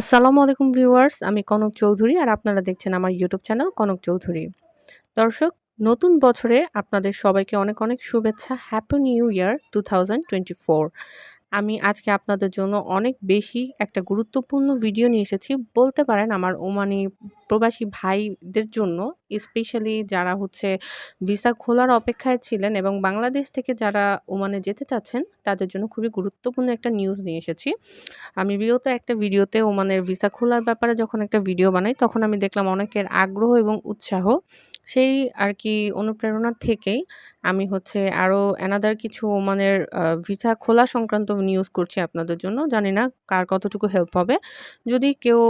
আসসালামু আলাইকুম ভিউয়ার্স, আমি কনক চৌধুরী আর আপনারা দেখছেন আমার ইউটিউব চ্যানেল কনক চৌধুরী। দর্শক, নতুন বছরে আপনাদের সবাইকে অনেক অনেক শুভেচ্ছা হ্যাপি নিউ ইয়ার টু আমি আজকে আপনাদের জন্য অনেক বেশি একটা গুরুত্বপূর্ণ ভিডিও নিয়ে এসেছি। বলতে পারেন আমার ওমানি প্রবাসী ভাইদের জন্য স্পেশালি যারা হচ্ছে ভিসা খোলার অপেক্ষায় ছিলেন এবং বাংলাদেশ থেকে যারা ওমানে যেতে চাচ্ছেন, তাদের জন্য খুবই গুরুত্বপূর্ণ একটা নিউজ নিয়ে এসেছি। আমি বিগত একটা ভিডিওতে ওমানের ভিসা খোলার ব্যাপারে যখন একটা ভিডিও বানাই, তখন আমি দেখলাম অনেকের আগ্রহ এবং উৎসাহ। সেই আর কি অনুপ্রেরণা থেকেই আমি হচ্ছে আরও অ্যানাদার কিছু ওমানের ভিসা খোলা সংক্রান্ত নিউজ করছি আপনাদের জন্য। জানি না কার কতটুকু হেল্প হবে। যদি কেউ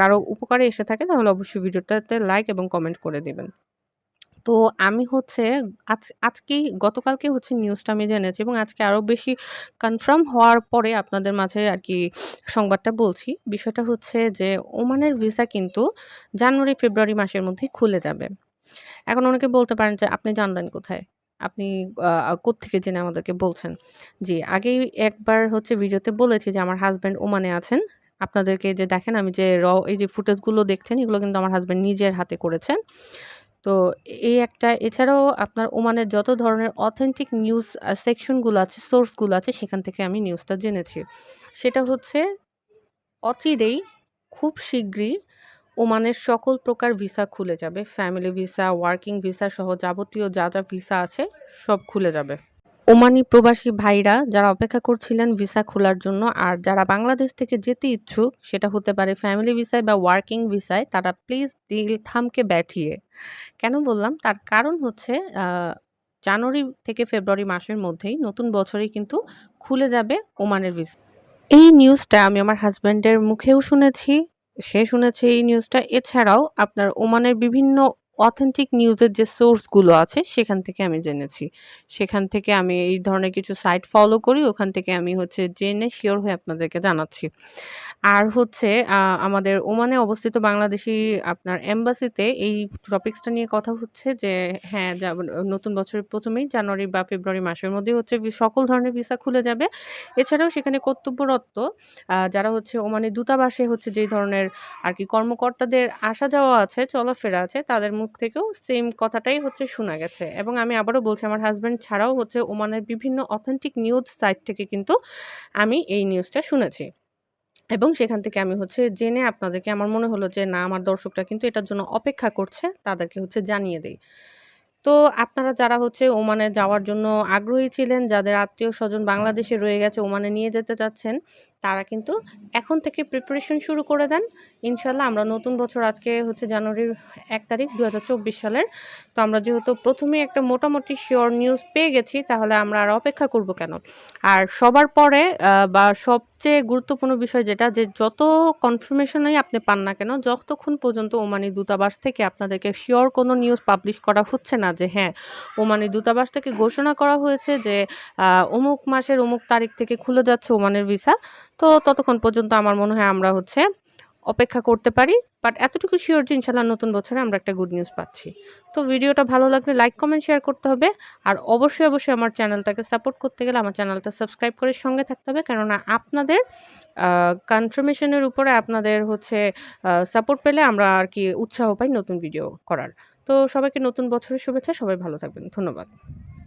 কারও উপকারে এসে থাকে, তাহলে অবশ্যই ভিডিওটাতে লাইক এবং কমেন্ট করে দিবেন। তো আমি হচ্ছে আজ, আজকেই, গতকালকে হচ্ছে নিউজটা আমি জেনেছি এবং আজকে আরও বেশি কনফার্ম হওয়ার পরে আপনাদের মাঝে আর কি সংবাদটা বলছি। বিষয়টা হচ্ছে যে ওমানের ভিসা কিন্তু জানুয়ারি, ফেব্রুয়ারি মাসের মধ্যেই খুলে যাবে। এখন অনেকে বলতে পারেন যে, আপনি জানলেন কোথায়? আপনি কোত্থেকে জেনে আমাদেরকে বলছেন? জি, আগেই একবার হচ্ছে ভিডিওতে বলেছি যে, আমার হাজব্যান্ড ওমানে আছেন। আপনাদেরকে যে দেখেন আমি যে র এই যে ফুটেজগুলো দেখছেন, এগুলো কিন্তু আমার হাজব্যান্ড নিজের হাতে করেছেন। তো এই একটা, এছাড়াও আপনার ওমানের যত ধরনের অথেন্টিক নিউজ সেকশনগুলো আছে সোর্সগুলো আছে, সেখান থেকে আমি নিউজটা জেনেছি। সেটা হচ্ছে অচিরেই খুব শীঘ্রই ওমানের সকল প্রকার ভিসা খুলে যাবে। ফ্যামিলি ভিসা ওয়ার্কিং ভিসা সহ যাবতীয় যা যা ভিসা আছে, সব খুলে যাবে। ওমানি প্রবাসী ভাইরা যারা অপেক্ষা করছিলেন ভিসা খোলার জন্য আর যারা বাংলাদেশ থেকে যেতে ইচ্ছুক, সেটা হতে পারে ফ্যামিলি ভিসায় বা ওয়ার্কিং ভিসায় তারা প্লিজ দিল থামকে ব্যাঠিয়ে। কেন বললাম? তার কারণ হচ্ছে জানুয়ারি থেকে ফেব্রুয়ারি মাসের মধ্যেই নতুন বছরেই কিন্তু খুলে যাবে ওমানের ভিসা এই নিউজটা আমি আমার হাজব্যান্ডের মুখেও শুনেছি, সে শুনেছে এই নিউজটা এছাড়াও আপনার ওমানের বিভিন্ন অথেন্টিক নিউজের যে সোর্সগুলো আছে, সেখান থেকে আমি জেনেছি। সেখান থেকে আমি এই ধরনের কিছু সাইট ফলো করি, ওখান থেকে আমি হচ্ছে জেনে শিওর হয়ে আপনাদেরকে জানাচ্ছি। আর হচ্ছে আমাদের ওমানে অবস্থিত বাংলাদেশি আপনার এম্বাসিতে এই টপিক্সটা নিয়ে কথা হচ্ছে যে হ্যাঁ যা, নতুন বছরের প্রথমেই জানুয়ারি বা ফেব্রুয়ারি মাসের মধ্যে হচ্ছে সকল ধরনের ভিসা খুলে যাবে। এছাড়াও সেখানে কর্তব্যরত যারা হচ্ছে ওমানে দূতাবাসে হচ্ছে যেই ধরনের আর কি কর্মকর্তাদের আসা যাওয়া আছে, চলাফেরা আছে, তাদের থেকেও সেম কথাটাই হচ্ছে শোনা গেছে। এবং আমি আবারও বলছি আমার হাজব্যান্ড ছাড়াও হচ্ছে ওমানের বিভিন্ন অথেন্টিক নিউজ সাইট থেকে কিন্তু আমি এই নিউজটা শুনেছি। এবং সেখান থেকে আমি হচ্ছে জেনে আপনাদেরকে আমার মনে হলো যে না আমার দর্শকরা কিন্তু এটার জন্য অপেক্ষা করছে তাদেরকে হচ্ছে জানিয়ে দেই। তো আপনারা যারা হচ্ছে ওমানে যাওয়ার জন্য আগ্রহী ছিলেন, যাদের আত্মীয় স্বজন বাংলাদেশে রয়ে গেছে, ওমানে নিয়ে যেতে চাচ্ছেন, তারা কিন্তু এখন থেকে প্রিপারেশন শুরু করে দেন। ইনশাল্লাহ আমরা নতুন বছর আজকে হচ্ছে জানুয়ারির এক তারিখ ২০২৪ সালের। তো আমরা যেহেতু ১ম এই একটা মোটামুটি শিওর নিউজ পেয়ে গেছি, তাহলে আমরা আর অপেক্ষা করব কেন? আর সবার পরে বা সবচেয়ে গুরুত্বপূর্ণ বিষয় যেটা যে যত কনফার্মেশনই আপনি পান না কেন, যতক্ষণ পর্যন্ত ওমানি দূতাবাস থেকে আপনাদেরকে শিওর কোনো নিউজ পাবলিশ করা হচ্ছে না যে হ্যাঁ, ওমানি দূতাবাস থেকে ঘোষণা করা হয়েছে যে অমুক মাসের অমুক তারিখ থেকে খুলে যাচ্ছে ওমানের ভিসা। তো ততক্ষণ পর্যন্ত আমার মনে হয় আমরা হচ্ছে অপেক্ষা করতে পারি। বাট এতটুকু শিওর যে ইনশাআল্লাহ নতুন বছরে আমরা একটা গুড নিউজ পাচ্ছি। তো ভিডিওটা ভালো লাগলে লাইক, কমেন্ট, শেয়ার করতে হবে। আর অবশ্যই, অবশ্যই আমার চ্যানেলটাকে সাপোর্ট করতে গেলে আমার চ্যানেলটা সাবস্ক্রাইব করে সঙ্গে থাকতে হবে। কেননা আপনাদের কনফার্মেশনের উপরে আপনাদের হচ্ছে সাপোর্ট পেলে আমরা আর কি উৎসাহ পাই নতুন ভিডিও করার। তো সবাইকে নতুন বছরের শুভেচ্ছা। সবাই ভালো থাকবেন। ধন্যবাদ।